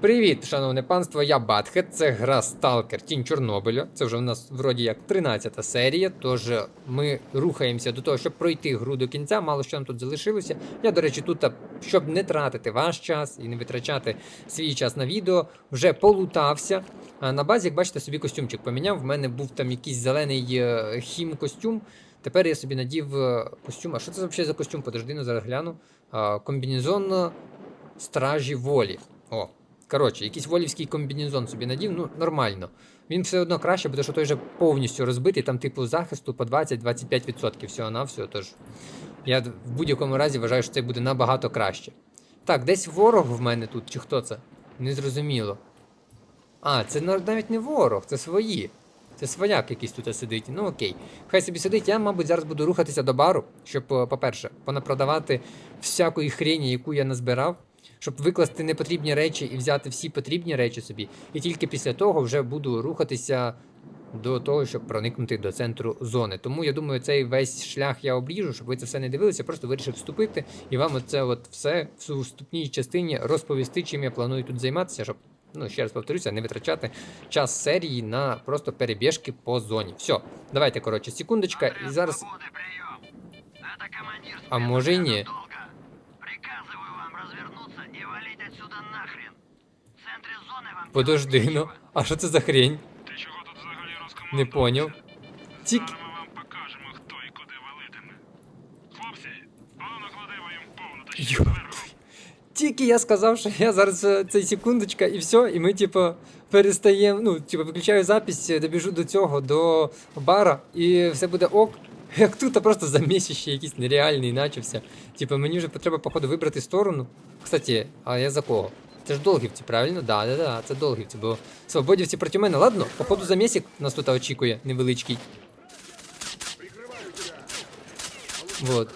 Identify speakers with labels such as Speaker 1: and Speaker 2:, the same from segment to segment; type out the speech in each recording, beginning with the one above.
Speaker 1: Привіт, шановне панство, я Батхет, це гра Сталкер Тінь Чорнобиля. Це вже у нас вроді як 13 серія, тож ми рухаємося до того, щоб пройти гру до кінця. Мало що нам тут залишилося. Я, до речі, тут, щоб не тратити ваш час і не витрачати свій час на відео, вже полутався. На базі, як бачите, собі костюмчик поміняв. В мене був там якийсь зелений е, хім-костюм. Тепер я собі надів е, костюм. А що це взагалі за костюм? Подожди, ну зараз гляну. Комбінезон е, стражі волі. О, коротше, якийсь волівський комбінезон собі надів, ну нормально. Він все одно краще, буде, що той вже повністю розбитий, там типу захисту по 20-25% всього на всього. Тож я в будь-якому разі вважаю, що це буде набагато краще. Так, десь ворог в мене тут, чи хто це? Незрозуміло. А, це навіть не ворог, це свої. Це свояк якийсь тут сидить. Ну окей. Хай собі сидить, я, мабуть, зараз буду рухатися до бару, щоб, по-перше, понапродавати всякої хрені, яку я назбирав, щоб викласти непотрібні речі і взяти всі потрібні речі собі. І тільки після того вже буду рухатися до того, щоб проникнути до центру зони. Тому я думаю, цей весь шлях я обріжу, щоб ви це все не дивилися, просто вирішив вступити і вам оце от все в вступній частині розповісти, чим я планую тут займатися, щоб. Ну, ще раз повторюся, не витрачати час серії на просто перебіжки по зоні. Все, давайте, коротше, секундочка, і зараз. А може і ні. Подожди, ну, а що це за хрень?
Speaker 2: Ти чого тут взагалі
Speaker 1: Не поняв. Тік.
Speaker 2: Зараз ми вам покажемо, хто і куди валитиме. Хлопці, воно накладемо їм повну та ще
Speaker 1: Йо.
Speaker 2: зверху.
Speaker 1: Тільки я сказав, що я зараз е, цей секундочка, і все, і ми, типу, перестаємо. Ну, типу, виключаю запись, е, добіжу до цього, до бара, і все буде ок. Як тут а просто замісіще якийсь нереальний начався. Типу, мені вже треба, походу, вибрати сторону. Кстати, а я за кого? Це ж долгівці, правильно? Да, да, да, це долгівці, бо свободівці проти мене. Ладно, походу замісік нас тут очікує невеличкий. Вот.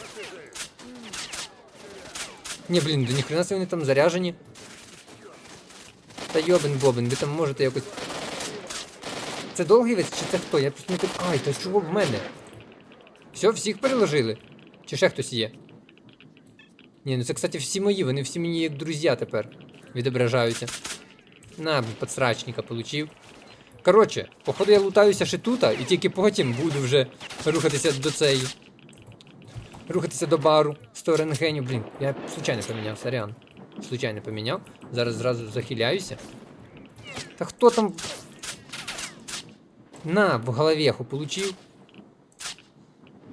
Speaker 1: Ні, блін, до ніхрена вони там заряжені. Та йобен бобен, ви там можете якось. Це долгівець чи це хто? Я просто не під... Ай, та чого в мене? Все, всіх переложили? Чи ще хтось є? Ні, ну це, кстати, всі мої, вони всі мені як друзі тепер відображаються. На, подсрачника получив. Коротше, походу я лутаюся ще тут, і тільки потім буду вже рухатися до цієї. Рухатися до бару з рентгеню. Блін, я случайно поміняв, сорян. Случайно поміняв. Зараз зразу захиляюся. Та хто там. На, в головеху получив.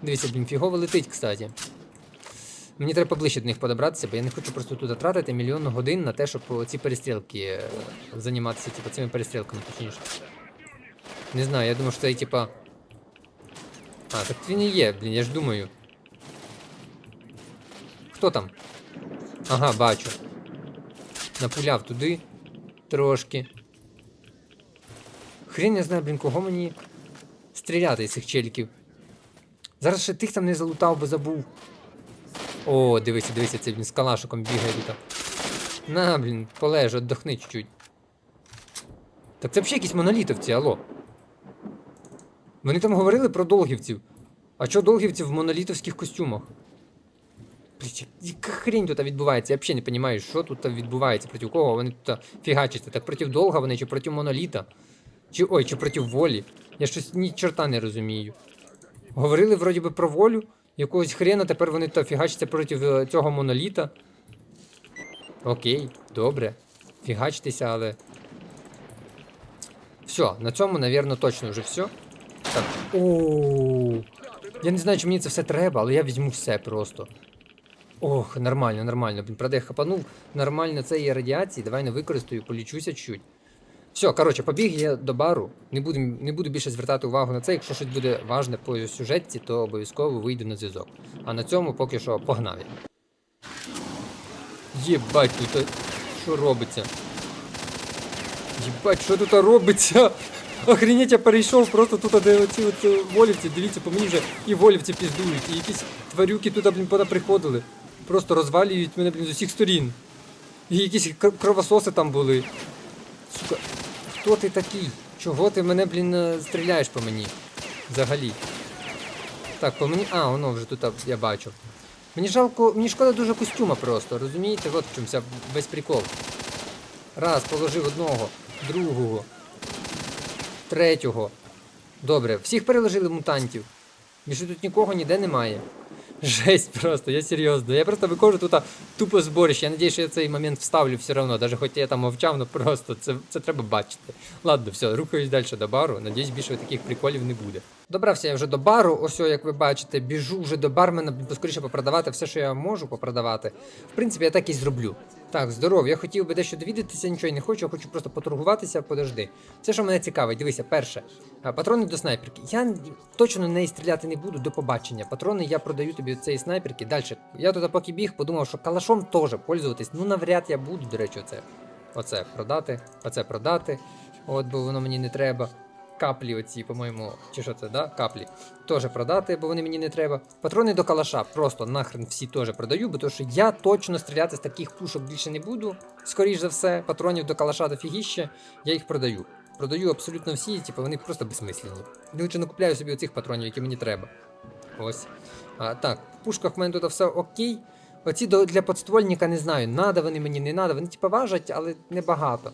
Speaker 1: Дивіться, блін, фігово летить, кстати. Мені треба поближче до них подобратися, бо я не хочу просто тут тратити мільйон годин на те, щоб ці перестрілки е, займатися, типу, цими перестрілками, точніше. Не знаю, я думаю, що це типа. А, так він і є, блін, я ж думаю. Хто там? Ага, бачу. Напуляв туди трошки. Хрен я знаю, блін, кого мені стріляти з цих челіків. Зараз ще тих там не залутав, бо забув. О, дивися, дивися, це він з калашиком бігає тут. На, блін, полеж, отдохни чуть-чуть. Так це взагалі якісь монолітовці, алло. Вони там говорили про долгівців. А чого долгівці в монолітовських костюмах? Блін, яка хрень тут відбувається? Я взагалі не розумію, що тут відбувається, проти кого вони тут фігачаться. Так проти довга вони чи проти моноліта? Чи ой, чи проти волі? Я щось ні чорта не розумію. Говорили вроді би про волю, якогось хрена, тепер вони то фігачаться проти е, цього моноліта. Окей, добре. Фігачтеся, але. Все, на цьому, напевно, точно вже все. Так. О, Я не знаю, чи мені це все треба, але я візьму все просто. Ох, нормально, нормально. Блін, правда, я хапанув нормально цієї радіації. Давай не використаю, полічуся чуть. Все, коротше, побіг я до бару. Не буду, не буду більше звертати увагу на це. Якщо щось буде важне по сюжетці, то обов'язково вийду на зв'язок. А на цьому поки що погнав я. Єбать тут, що робиться? Єбать, що тут робиться? Охренеть, я перейшов просто тут, де оці от е, волівці, дивіться, по мені вже і волівці піздують, і якісь тварюки тут, блін, пода приходили. Просто розвалюють мене, блін, з усіх сторін. І якісь кровососи там були. Сука, хто ти такий? Чого ти мене, блін, е, стріляєш по мені? Взагалі. Так, по мені. А, воно вже тут я бачу. Мені жалко, мені шкода дуже костюма просто, розумієте? От в чому вся весь прикол. Раз, положив одного, другого, третього. Добре, всіх переложили мутантів. Більше тут нікого ніде немає. Жесть просто, я серйозно. Я просто виходжу тут тупо зборище. Я надіюсь, що я цей момент вставлю все одно, навіть хоч я там мовчав, ну просто це, це треба бачити. Ладно, все, рухаюсь далі до бару. Надіюсь, більше таких приколів не буде. Добрався я вже до бару, ось як ви бачите, біжу вже до бармена, поскоріше попродавати все, що я можу попродавати. В принципі, я так і зроблю. Так, здоров, я хотів би дещо довідатися, нічого не хочу, я хочу просто поторгуватися, подожди. Це, що мене цікавить, дивися, перше. Патрони до снайперки. Я точно на неї стріляти не буду до побачення. Патрони я продаю тобі цієї снайперки. Далі. Я туди поки біг, подумав, що калашом теж пользуватись. Ну навряд я буду, до речі, оце. Оце продати, оце продати. От, бо воно мені не треба. Каплі оці, по-моєму, чи що це, да? Каплі. Теж продати, бо вони мені не треба. Патрони до калаша просто нахрен всі теж продаю, бо то що я точно стріляти з таких пушок більше не буду. Скоріш за все, патронів до калаша дофігіще, я їх продаю. Продаю абсолютно всі, типу вони просто безсмислені. Лучше накупляю собі оцих патронів, які мені треба. Ось. А, так, в пушках в мене тут все окей. Оці для подствольника не знаю, надо вони мені, не надо. Вони типу важать, але небагато.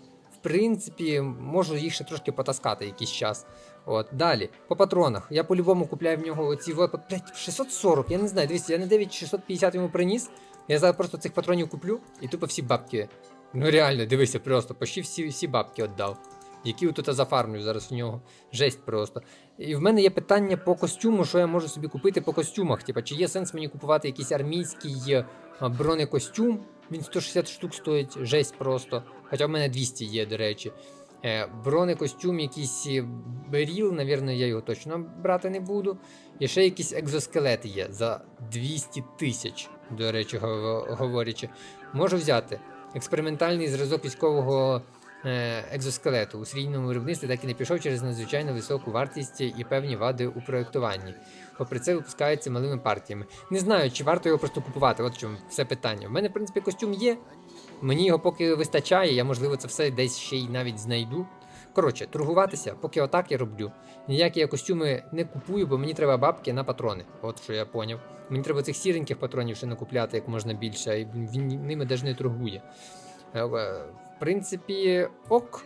Speaker 1: Принципі, можу їх ще трошки потаскати якийсь час. От, далі, по патронах. Я по-любому купляю в нього от, блядь, 640, я не знаю, дивіться, я на 9650 йому приніс. Я зараз просто цих патронів куплю і тупо всі бабки. Ну реально, дивися, просто почти всі, всі бабки віддав. Які тут зафармлю зараз в нього. Жесть просто. І в мене є питання по костюму, що я можу собі купити по костюмах. Типа, чи є сенс мені купувати якийсь армійський е, бронекостюм? Він 160 штук стоїть, жесть просто. Хоча в мене 200 є, до речі. Е, бронекостюм, якийсь е, беріл, навірно, я його точно брати не буду. І ще якийсь екзоскелет є за 200 тисяч, до речі, говорячи. Можу взяти експериментальний зразок військового екзоскелету у серійному виробництві так і не пішов через надзвичайно високу вартість і певні вади у проєктуванні. Попри це випускається малими партіями. Не знаю, чи варто його просто купувати, от чому все питання. У мене, в принципі, костюм є. Мені його поки вистачає, я, можливо, це все десь ще й навіть знайду. Коротше, торгуватися, поки отак я роблю. Ніякі я костюми не купую, бо мені треба бабки на патрони. От що я поняв. Мені треба цих сіреньких патронів ще накупляти як можна більше, і він ними навіть не торгує. Принципі, ок.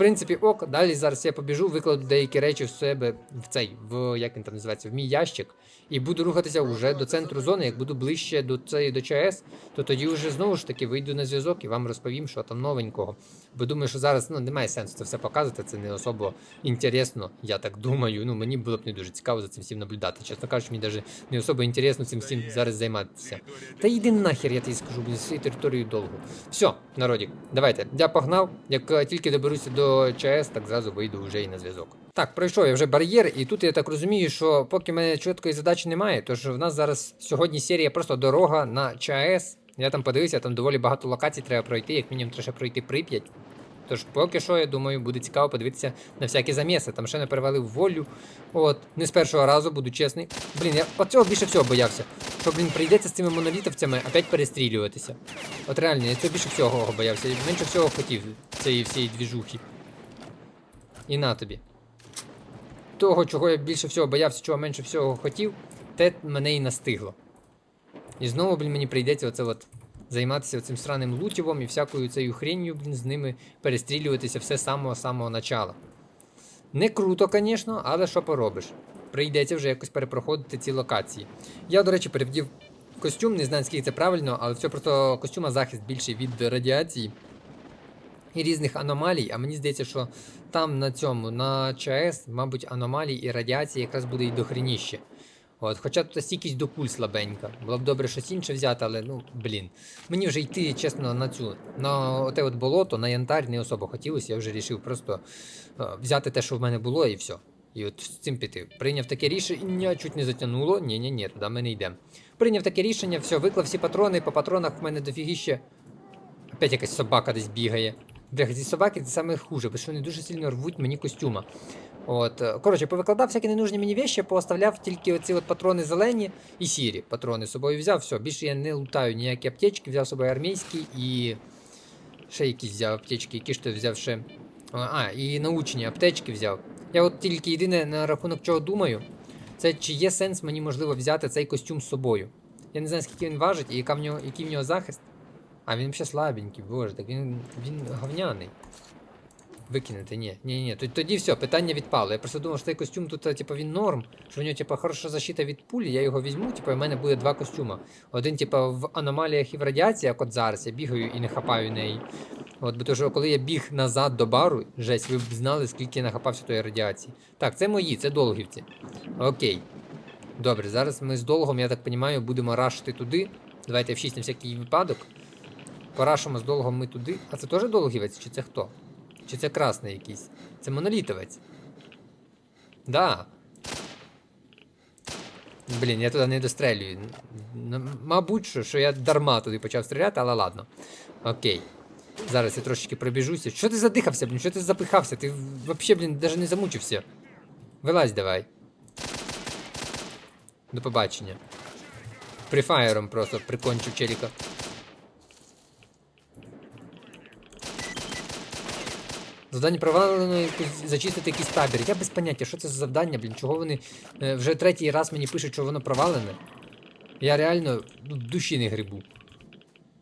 Speaker 1: Принципі, ок. Далі зараз я побіжу, викладу деякі речі в себе в цей, в як він там називається, в мій ящик. І буду рухатися вже до центру зони. Як буду ближче до цієї до ЧАЕС, то тоді вже знову ж таки вийду на зв'язок і вам розповім, що там новенького. Бо думаю, що зараз ну, немає сенсу це все показувати, це не особо інтересно, я так думаю. Ну мені було б не дуже цікаво за цим всім наблюдати. Чесно кажучи, мені навіть не особо інтересно цим всім зараз займатися. Та йди нахер, я тобі скажу, блін, своєю територією довго. Все, народік, давайте. Я погнав. Як е, тільки доберуся до ЧАЕС, так зразу вийду вже і на зв'язок. Так, пройшов я вже бар'єр, і тут я так розумію, що поки в мене чіткої задачі немає, тож в нас зараз сьогодні серія просто дорога на ЧАЕС. Я там подивився, там доволі багато локацій треба пройти, як мінімум треба пройти Прип'ять. Тож поки що, я думаю, буде цікаво подивитися на всякі заміси. Там ще не перевалив волю. От, не з першого разу, буду чесний. Блін, я от цього більше всього боявся. Що, блін, прийдеться з цими монолітовцями опять перестрілюватися. От реально, я цього більше всього боявся. Менше всього хотів цієї всієї двіжухи. І на тобі. Того, чого я більше всього боявся, чого менше всього хотів, те мене і настигло. І знову, блін, мені прийдеться оце от займатися цим сраним лутівом і всякою цією хренью, блін, з ними перестрілюватися все з самого-самого начала. Не круто, звісно, але що поробиш. Прийдеться вже якось перепроходити ці локації. Я, до речі, перевдів костюм, не знаю, скільки це правильно, але це просто костюма захист більший від радіації і різних аномалій. А мені здається, що там на цьому, на ЧАЕС, мабуть, аномалій і радіації якраз буде і дохреніще. От, хоча тут стійкість до куль слабенька. Було б добре щось інше взяти, але ну, блін. Мені вже йти, чесно, на цю, на оте от болото, на янтарь не особо хотілося. Я вже вирішив просто е, взяти те, що в мене було, і все. І от з цим піти. Прийняв таке рішення, чуть не затягнуло. Ні, ні, ні, туди ми не йдемо. Прийняв таке рішення, все, виклав всі патрони, по патронах в мене дофігіще. Опять якась собака десь бігає. Бляха, ці собаки це саме хуже, бо що вони дуже сильно рвуть мені костюма. От, е, коротше, повикладав всякі ненужні мені вещі, пооставляв тільки оці от патрони зелені і сірі патрони з собою взяв. Все, більше я не лутаю ніякі аптечки, взяв з собою армійські і ще якісь взяв аптечки, які ж то взяв ще. А, і научні аптечки взяв. Я от тільки єдине на рахунок чого думаю, це чи є сенс мені можливо взяти цей костюм з собою. Я не знаю, скільки він важить і яка в нього, який в нього захист. А він ще слабенький, боже, так він, він говняний. Викинути, ні, ні, ні. Тоді, все, питання відпало. Я просто думав, що цей костюм тут, е, типу, він норм, що в нього, типу, хороша защита від пулі, я його візьму, типу, в мене буде два костюма. Один, типу, в аномаліях і в радіації, як от зараз, я бігаю і не хапаю неї. От, бо то, що коли я біг назад до бару, жесть, ви б знали, скільки я нахапався тої радіації. Так, це мої, це долгівці. Окей. Добре, зараз ми з долгом, я так розумію, будемо рашити туди. Давайте F6 на всякий випадок. Порашимо з долгом ми туди. А це теж долгівець, чи це хто? Чи це красний якийсь? Це монолітовець. Да. Блін, я туди не дострелюю. Мабуть, що, що я дарма туди почав стріляти, але ладно. Окей. Зараз я трошечки пробіжуся. Що ти задихався, блін? Що ти запихався? Ти взагалі, блін, навіть не замучився. Вилазь давай. До побачення. Прифаєром просто прикончив челіка. Завдання провалено зачистити якийсь табір. Я без поняття, що це за завдання, блін, чого вони е, вже третій раз мені пишуть, що воно провалене. Я реально ну, душі не грибу.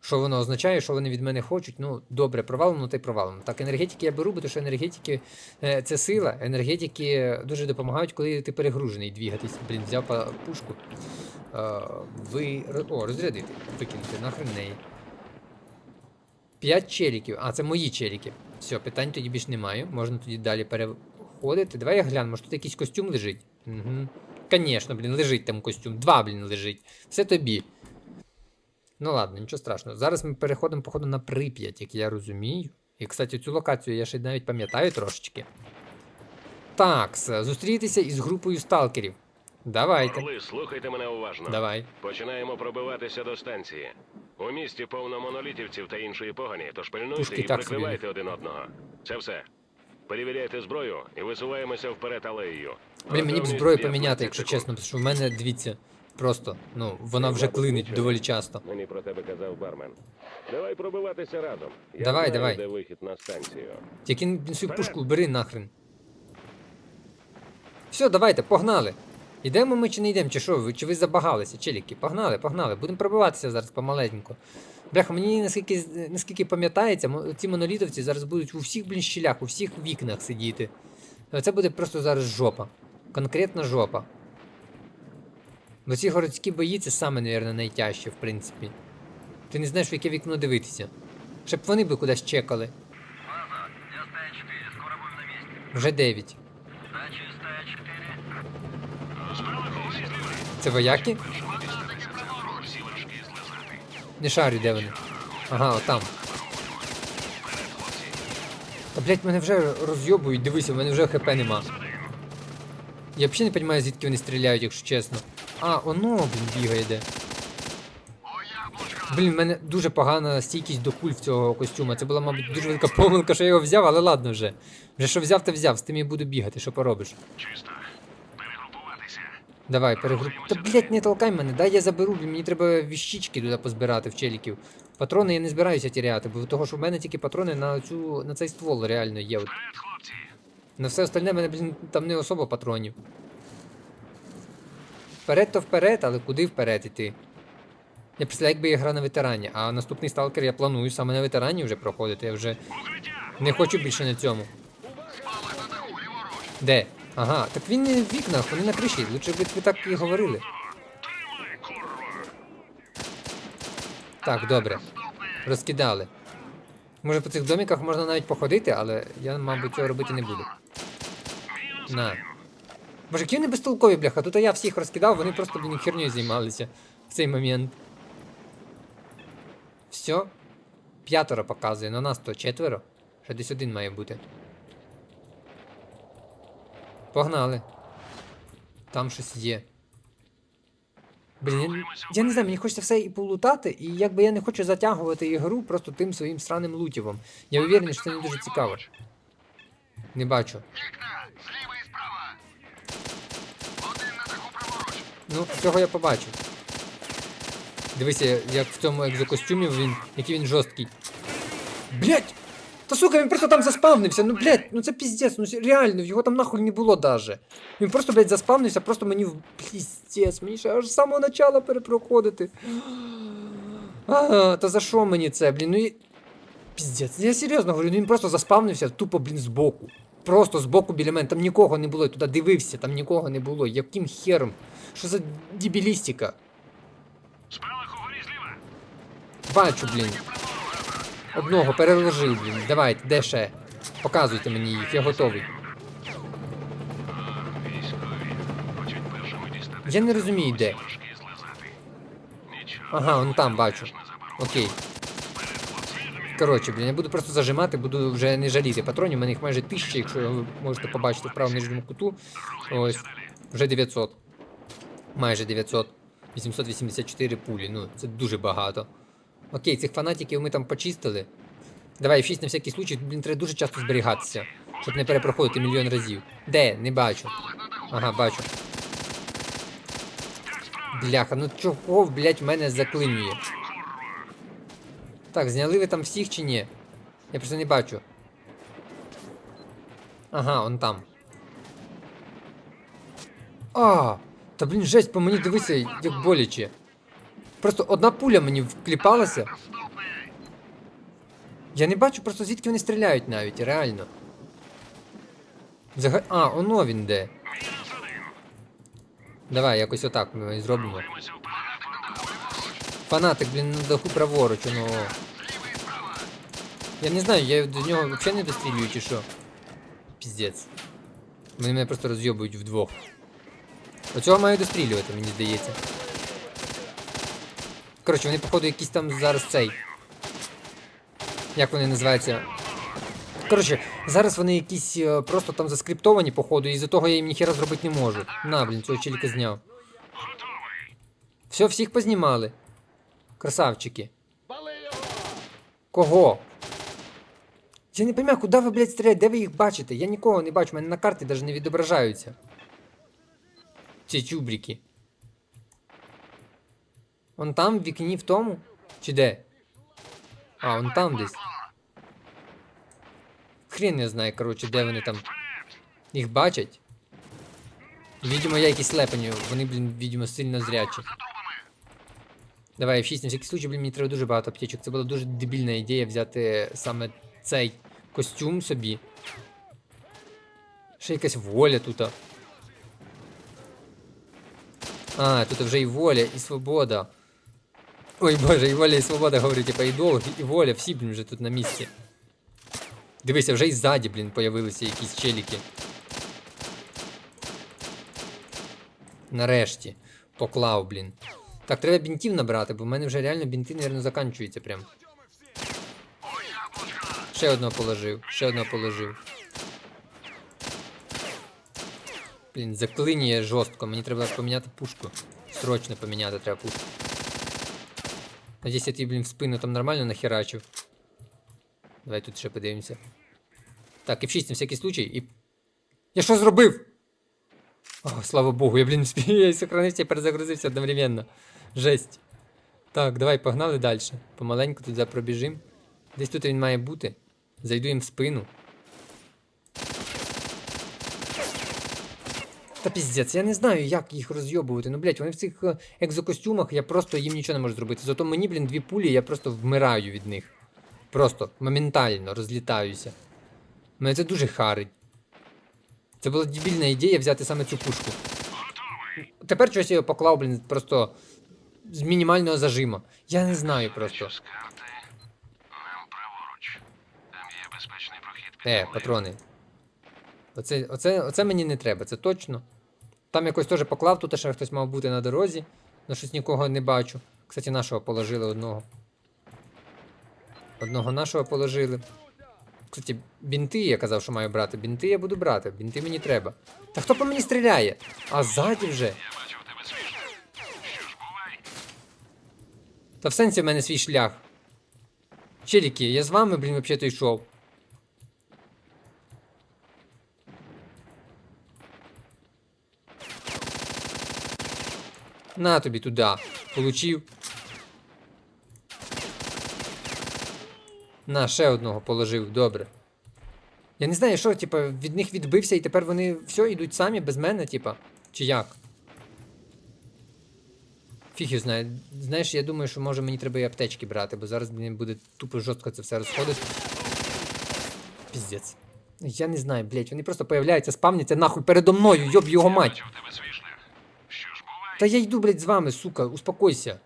Speaker 1: Що воно означає, що вони від мене хочуть? Ну, добре, провалено, та й провалено. Так, енергетики я беру, бо тому що енергетики е, це сила. Енергетики дуже допомагають, коли ти перегружений двігатись. Блін, взяв па- пушку. Е, ви. О, розрядити. Викинути, нахрен неї. П'ять челіків. А, це мої челіки. Все, питань тоді більш немає. Можна тоді далі переходити. Давай я гляну, може тут якийсь костюм лежить. Угу. Блін, лежить там костюм. Два, блін, лежить. Все тобі. Ну ладно, нічого страшного. Зараз ми переходимо, походу, на Прип'ять, як я розумію. І, кстати, цю локацію я ще навіть пам'ятаю трошечки. Так, зустрітися із групою сталкерів. Давайте.
Speaker 3: Орли, слухайте мене уважно.
Speaker 1: Давай.
Speaker 3: Починаємо пробиватися до станції. У місті повно монолітівців та іншої погані, тож пильнуйте
Speaker 1: Пушки
Speaker 3: і
Speaker 1: так собі.
Speaker 3: прикривайте один одного. Це все. Перевіряйте зброю і висуваємося вперед алеєю.
Speaker 1: Блін, мені б
Speaker 3: Готовність
Speaker 1: зброю
Speaker 3: 15
Speaker 1: поміняти, якщо
Speaker 3: секунд.
Speaker 1: чесно, тому що в мене, дивіться, просто, ну, вона вже клинить доволі часто.
Speaker 3: Мені про тебе казав бармен. Давай пробиватися разом. Я
Speaker 1: Давай,
Speaker 3: знаю,
Speaker 1: давай.
Speaker 3: де вихід на станцію.
Speaker 1: Тільки свою пушку бери нахрен. Все, давайте, погнали. Йдемо ми чи не йдемо, чи що ви? Чи ви забагалися, челіки? Погнали, погнали. Будемо пробиватися зараз помаленьку. Бляха, мені наскільки, наскільки пам'ятається, ці монолітовці зараз будуть у всіх, блін, щілях, у всіх вікнах сидіти. Це буде просто зараз жопа. Конкретно жопа. Бо ці городські бої це саме, мабуть, найтяжче, в принципі. Ти не знаєш, в яке вікно дивитися. Щоб вони би кудись чекали.
Speaker 4: База, я стая 4, скоро будем на месте.
Speaker 1: Вже 9. Це вояки? Не шарю, де вони. Ага, отам. Та блять, мене вже розйобують, дивися, в мене вже хп нема. Я взагалі не розумію, звідки вони стріляють, якщо чесно. А, оно, блін, бігає де. Блін, в мене дуже погана стійкість до куль в цього костюма. Це була, мабуть, дуже велика помилка, що я його взяв, але ладно вже. Вже що взяв, то взяв, з тим і буду бігати, що поробиш.
Speaker 2: Чисто.
Speaker 1: Давай, перегруп. Та блять, не толкай мене, дай я заберу, мені треба віщички туди позбирати в челіків. Патрони я не збираюся тіряти, бо того, що в мене тільки патрони на цю на цей ствол реально є. От.
Speaker 2: Хлопці.
Speaker 1: На все остальне в мене, блін, там не особо патронів. Вперед то вперед, але куди вперед іти? Я представляю, якби я грав на ветерані, а наступний сталкер я планую саме на ветерані вже проходити. Я вже не хочу більше на цьому. Де? Ага, так він не в вікнах, вони на криші. Лучше б ви так і говорили. Так, добре. Розкидали. Може по цих доміках можна навіть походити, але я, мабуть, цього робити не буду. На. Боже, які вони безтолкові, бляха. Тут я всіх розкидав, вони просто блін, хернею займалися в цей момент. Все. П'ятеро показує, на нас то четверо. Ще десь один має бути. Погнали. Там щось є. Блін, я, я не знаю, мені хочеться все і полутати, і якби я не хочу затягувати ігру просто тим своїм сраним лутівом. Я уверений, що це не дуже цікаво. Не бачу. Ну, цього я побачив. Дивися, як в цьому екзокостюмі він, який він жорсткий. Блять! Та сука, він просто там заспавнився. Ну, блять, ну це піздець, ну реально, його там нахуй не було даже. Він просто, блять, заспавнився, просто мені в піздець, мені ще аж з самого начала перепроходити. А, та за що мені це, блін? Ну і. Піздець, я серйозно говорю, ну він просто заспавнився тупо, блін, збоку. Просто збоку біля мене. Там нікого не було. Я туди дивився, там нікого не було. Яким хером? Що за дебілістика? Бачу, блін. Одного переложив, блін. Давайте, де ще? Показуйте мені їх, я готовий. Я не розумію, де. Ага, он там бачу. Окей. Коротше, блін, я буду просто зажимати, буду вже не жаліти патронів. У мене їх майже тисяча, якщо ви можете побачити в правому нижньому куту. Ось. Вже 900. Майже 900. 884 пулі. Ну, це дуже багато. Окей, цих фанатиків ми там почистили. Давай, F6 на всякий случай, тут, блін, треба дуже часто зберігатися, щоб не перепроходити мільйон разів. Де? Не бачу. Ага, бачу. Бляха, ну чого, блять, мене заклинює? Так, зняли ви там всіх чи ні? Я просто не бачу. Ага, он там. А, та блін, жесть, по мені дивися, як боляче. Просто одна пуля мені вкліпалася. Я не бачу просто звідки вони стріляють навіть, реально. Взага... А, оно він де. Давай, якось отак ми і зробимо. Фанатик, блін, на даху праворуч, воно. Я не знаю, я до нього взагалі не дострілюю чи що. Піздець. Вони мене просто розйобують вдвох. Оцього маю дострілювати, мені здається. Коротше, вони, походу, якісь там зараз цей. Як вони називаються? Коротше, зараз вони якісь е, просто там заскриптовані, походу, і з-за того я їм ніхера зробити не можу. На, блін, цього челіка зняв. Все, всіх познімали. Красавчики. Кого? Я не поймаю, куди ви, блядь, стріляєте? Де ви їх бачите? Я нікого не бачу, мене на карті навіть не відображаються. Ці чубрики. Он там в вікні в тому? Чи де? А, он там десь. Хрен не знає, коротше, де вони там. Їх бачать. Відомо, я якісь слепані, вони, блін, відомо, сильно зрячі. Давай, F6, на всякий случай, блін, мені треба дуже багато аптечок. Це була дуже дебільна ідея взяти саме цей костюм собі. Ще якась воля тут. А, тут вже і воля, і свобода. Ой боже, і воля, і свобода, говорю, типа, і долг, і воля, всі, блін, вже тут на місці. Дивися, вже і ззаді, блін, появилися якісь челіки. Нарешті. Поклав, блін. Так, треба бінтів набрати, бо в мене вже реально бінти, мабуть, заканчуються прям. Ще одного положив, ще одного положив. Блін, заклинює жорстко, мені треба поміняти пушку. Срочно поміняти треба пушку. Надіюсь, я тобі, блін, в спину там нормально нахерачив. Давай тут ще подивимося. Так, F6 на всякий случай і. Я що зробив? О, слава Богу, я, блін, я сохранився і перезагрузився одновременно. Жесть. Так, давай погнали далі. Помаленьку туди пробіжим. Десь тут він має бути. Зайду їм в спину. Та піздець, я не знаю, як їх розйобувати. Ну, блять, вони в цих е, екзокостюмах, я просто їм нічого не можу зробити. Зато мені, блін, дві пулі, я просто вмираю від них. Просто моментально розлітаюся. Мене це дуже харить. Це була дебільна ідея взяти саме цю пушку. Тепер щось я його поклав, блін, просто з мінімального зажима. Я не знаю просто.
Speaker 3: З карти
Speaker 1: Оце, оце, оце мені не треба, це точно. Там якось теж поклав, тут ще хтось мав бути на дорозі, але щось нікого не бачу. Кстати, нашого положили одного. Одного нашого положили. Кстати, бінти я казав, що маю брати. Бінти я буду брати, бінти мені треба. Та хто по мені стріляє? А ззаді вже. Та в сенсі в мене свій шлях. Челіки, я з вами, блін, взагалі-то йшов. На тобі туди. Получив. На, ще одного положив, добре. Я не знаю, що, типа, від них відбився і тепер вони все йдуть самі без мене, типа. Чи як? Фіг його знає. Знаєш, я думаю, що може мені треба і аптечки брати, бо зараз мені буде тупо жорстко це все розходити. Піздець. Я не знаю, блять, вони просто появляються, спавняться нахуй передо мною, йоб його мать.
Speaker 2: Бачу в тебе свій шлях. Що ж буває?
Speaker 1: Та я йду, блядь, з вами, сука, успокойся.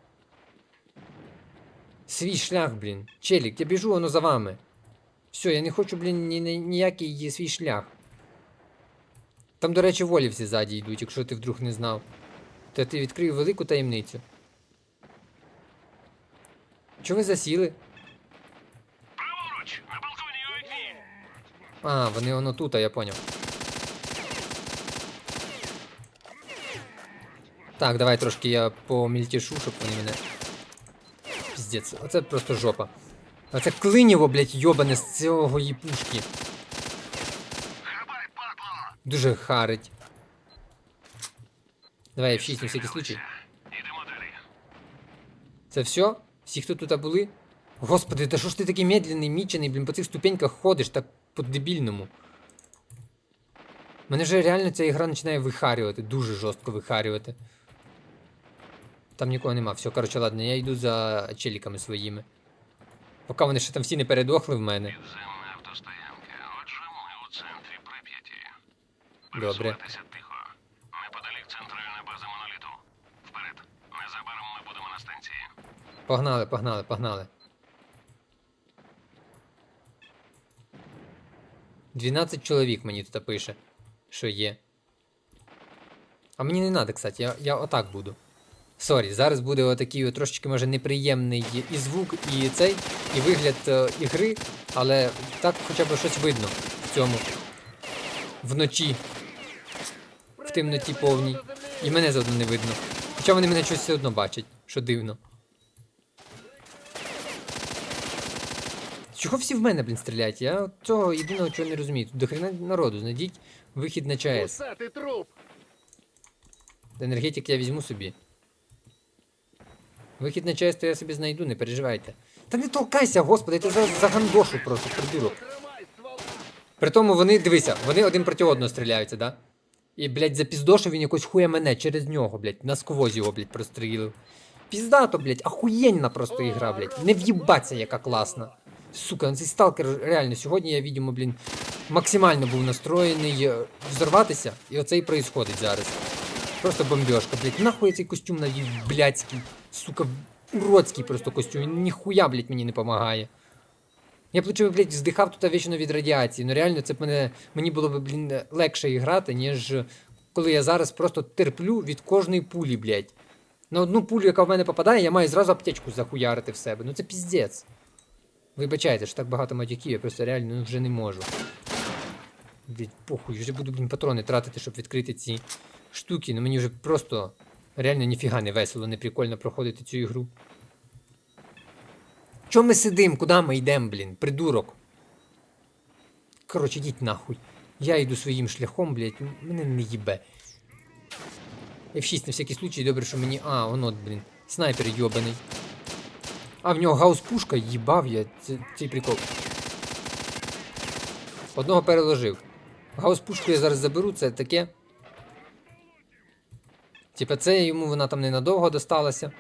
Speaker 1: Свій шлях, блін. Челік, я біжу, воно за вами. Все, я не хочу, блін, ні, ні, ніякий свій шлях. Там, до речі, волі всі ззаді йдуть, якщо ти вдруг не знав. То ти відкрив велику таємницю. Чого ви засіли?
Speaker 2: Праворуч! На балконі у вікні!
Speaker 1: А, вони воно тут, а я поняв. Так, давай трошки я помільтішу, щоб вони мене. Піздець, оце просто жопа. Оце клинєво, блядь, йобане з цього їпушки. Дуже харить. Давай F6 на всякий случай. Це все? Всі, хто тут були? Господи, та що ж ти такий медленний, мічений, блін, по цих ступеньках ходиш так по-дебільному. Мене вже реально ця ігра починає вихарювати, дуже жорстко вихарювати. Там нікого нема. Все, коротше, ладно, я йду за челіками своїми. Поки вони ще там всі не передохли в мене.
Speaker 2: Підземна автостоянка. Отже, ми у центрі Прип'яті.
Speaker 1: Добре.
Speaker 2: Тихо. Неподалік центральної бази моноліту. Вперед. Незабаром ми будемо на станції.
Speaker 1: Погнали, погнали, погнали. 12 чоловік мені тут пише, що є. А мені не треба, кстати, я, я отак буду. Сорі, зараз буде отакий трошечки може неприємний і звук, і цей, і вигляд е, ігри, але так хоча б щось видно в цьому. Вночі. В темноті повній. І мене заодно не видно. Хоча вони мене щось все одно бачать, що дивно. Чого всі в мене, блін, стріляють? Я цього єдиного чого не розумію. Тут дохрена народу, знайдіть вихід на ЧАЕС. Енергетик я візьму собі. Вихід на ЧАЕС то я собі знайду, не переживайте. Та не толкайся, господи, я тебе зараз загандошу просто, придурок.
Speaker 5: Тримай ствола!
Speaker 1: При тому вони, дивися, вони один проти одного стріляються, да? І, блядь, запіздошив він якось хуя мене через нього, блядь, насквозь його, блядь, прострілив. Піздато, блядь, ахуєнна просто ігра, блядь. Не в'їбаться, яка класна. Сука, ну цей сталкер реально сьогодні я, видимо, блін, максимально був настроєний е, взорватися, і оце і происходить зараз. Просто бомбежка, блядь. Нахуй цей костюм надів, блядський, сука, уродський просто костюм. Він ніхуя, блядь, мені не допомагає. Я б лучше, блядь, здихав тут вічно від радіації. Ну реально, це б мене, мені було б, блін, легше грати, ніж коли я зараз просто терплю від кожної пулі, блядь. На одну пулю, яка в мене попадає, я маю зразу аптечку захуярити в себе. Ну це піздець. Вибачайте, що так багато матюків, я просто реально ну, вже не можу. Блядь, похуй, вже буду, блін, патрони тратити, щоб відкрити ці штуки. Ну мені вже просто реально ніфіга не весело, не прикольно проходити цю ігру. Чо ми сидим? Куди ми йдемо, блін? Придурок. Коротше, йдіть нахуй. Я йду своїм шляхом, блядь, мене не їбе. F6 на всякий случай, добре, що мені. А, воно, блін, снайпер йобаний. А, в нього гаус-пушка, їбав я це, цей прикол. Одного переложив. Гаус-пушку я зараз заберу, це таке. Типа це йому вона там ненадовго досталася.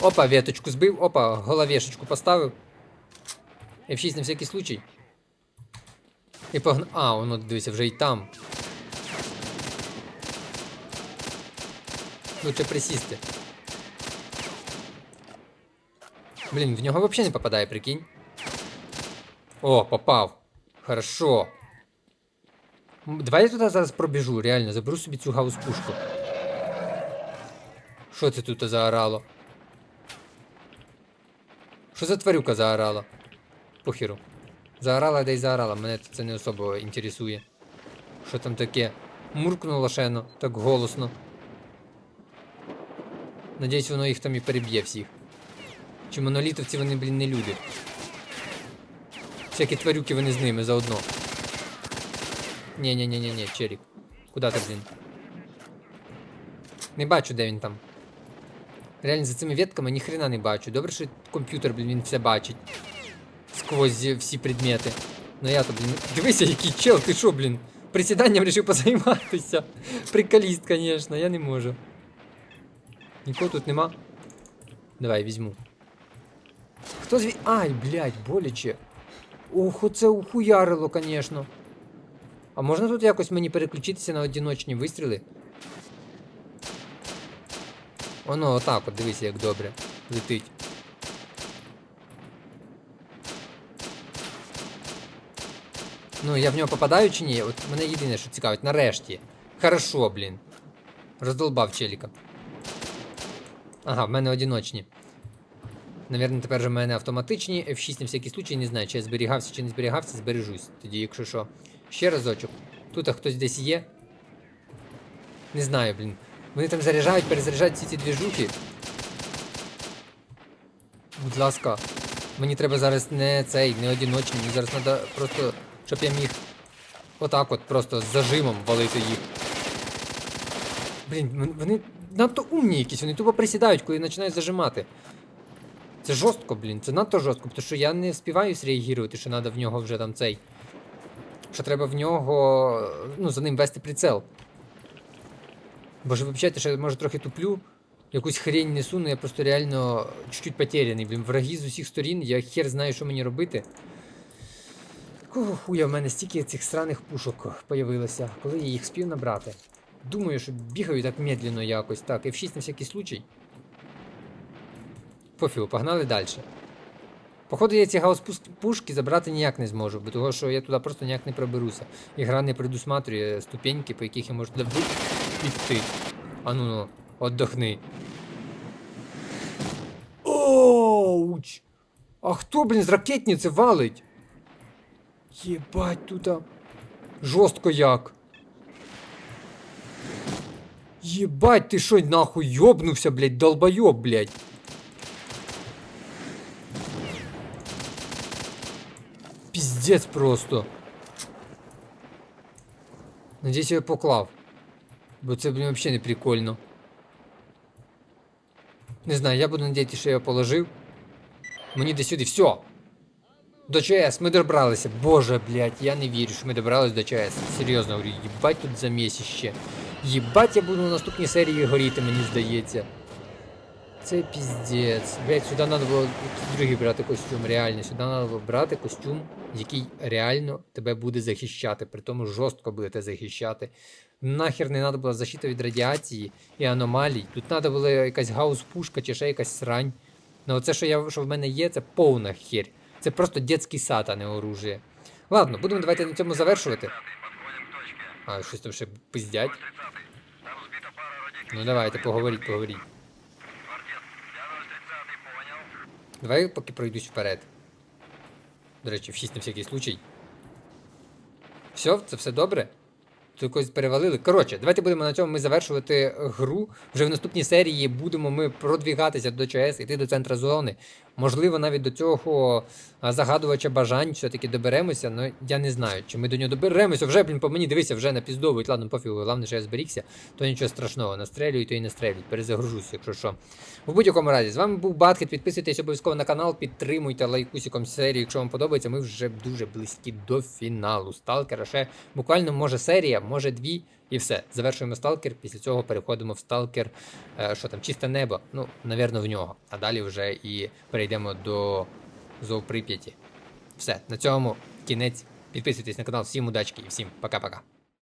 Speaker 1: Опа, веточку збив, опа, головешечку поставив. F6 на всякий случай. І погна... А, воно дивися, вже і там. Лучше присісти. Блін, в нього взагалі не попадає, прикинь. О, попав. Хорошо. Давай я туди зараз пробіжу, реально, заберу собі цю гаус-пушку. Що це тут заорало? Що за тварюка заорала? Похеру. Заорала, да й заорала, мене це не особо інтересує. Що там таке? Муркнуло шено, так голосно. Надіюсь, воно їх там і переб'є всіх. Чи монолітовці вони, блін, не люди. Всякі тварюки вони з ними заодно. Ні-ні-ні-ні, Черік. Куда ти, блін? Не бачу, де він там. Реально за цими ветками ніхрена не бачу. Добре, що комп'ютер, блін, він все бачить. Сквозь всі предмети. Ну я то, блін. Дивися, який чел, ти що, блін? Присіданням вирішив позайматися. Приколіст, звісно, я не можу. Нікого тут нема. Давай, візьму. Хто зві. Ай, блядь, боляче. Ох, оце ухуярило, звісно. А можна тут якось мені переключитися на одиночні вистріли? Воно отак, от дивися, як добре. Летить. Ну, я в нього попадаю чи ні? От мене єдине, що цікавить, нарешті. Хорошо, блін. Роздолбав челіка. Ага, в мене одиночні. Навірно, тепер же в мене автоматичні. F6 на всякий случай, не знаю, чи я зберігався, чи не зберігався, збережусь. Тоді, якщо що. Ще разочок. Тут а хтось десь є. Не знаю, блін. Вони там заряджають, перезаряджають всі ці двіжухи. Будь ласка, мені треба зараз не цей, не одиночний, мені зараз треба просто, щоб я міг отак от просто з зажимом валити їх. Блін, вон- вони надто умні якісь, вони тупо присідають, коли починають зажимати. Це жорстко, блін, це надто жорстко, тому що я не вспіваю среагувати, що треба в нього вже там цей. Що треба в нього, ну, за ним вести прицел. Бо ж вибачайте, що я може трохи туплю, якусь хрень несу, але я просто реально чуть-чуть потеряний, блін. Враги з усіх сторін, я хер знаю, що мені робити. Якого хуя в мене стільки цих сраних пушок появилося, коли я їх спів набрати. Думаю, що бігаю так медленно якось. Так, F6 на всякий случай. Пофігу, погнали далі. Походу, я ці гаус-пушки забрати ніяк не зможу, бо того, що я туди просто ніяк не проберуся. Ігра не предусматрює ступеньки, по яких я можу туди піти. А ну ну, отдохни. Оуч! А хто, блін, з ракетниці валить? Єбать тут. Жорстко як. Єбать, ти що, нахуй йобнувся, блядь, долбойоб, блядь. Піздець просто. Надіюсь, я його поклав. Бо це, блін, взагалі не прикольно. Не знаю, я буду надіятися, що я положив. Мені десь сюди. Все! До ЧС, ми добралися. Боже, блядь, я не вірю, що ми добрались до ЧС. Серйозно говорю, їбать тут замісіще. Їбать я буду на наступній серії горіти, мені здається. Це піздець. Блять, сюди треба було другий брати костюм, реально. Сюди треба було брати костюм, який реально тебе буде захищати, при тому жорстко буде тебе захищати. Нахер не треба була защита від радіації і аномалій. Тут треба була якась гаус-пушка чи ще якась срань. Ну оце, що, я, що в мене є, це повна херь. Це просто дитячий сад, а не оружие. Ладно, будемо давайте на цьому завершувати. А, щось там ще пиздять. Ну давайте, поговоріть, поговоріть. Давай поки пройдусь вперед. До речі, в 6 на всякий случай. Все, це все добре? Тут когось перевалили. Коротше, давайте будемо на цьому ми завершувати гру. Вже в наступній серії будемо ми продвігатися до ЧС, йти до центра зони. Можливо, навіть до цього загадувача бажань все-таки доберемося, але я не знаю, чи ми до нього доберемося. Вже, блін, по мені дивися, вже напіздовують. Ладно, пофігу, головне, що я зберігся, то нічого страшного. Настрелюю, то і настрелюють. Перезагружусь, якщо що. В будь-якому разі, з вами був Батхет. Підписуйтесь обов'язково на канал, підтримуйте лайкусиком серію, якщо вам подобається. Ми вже дуже близькі до фіналу. Сталкера ще буквально може серія, може дві. І все, завершуємо сталкер. Після цього переходимо в сталкер, е, що там, чисте небо. Ну, навірно, в нього. А далі вже і перейдемо до Зооприп'яті. Все, на цьому кінець. Підписуйтесь на канал, всім удачки і всім пока-пока.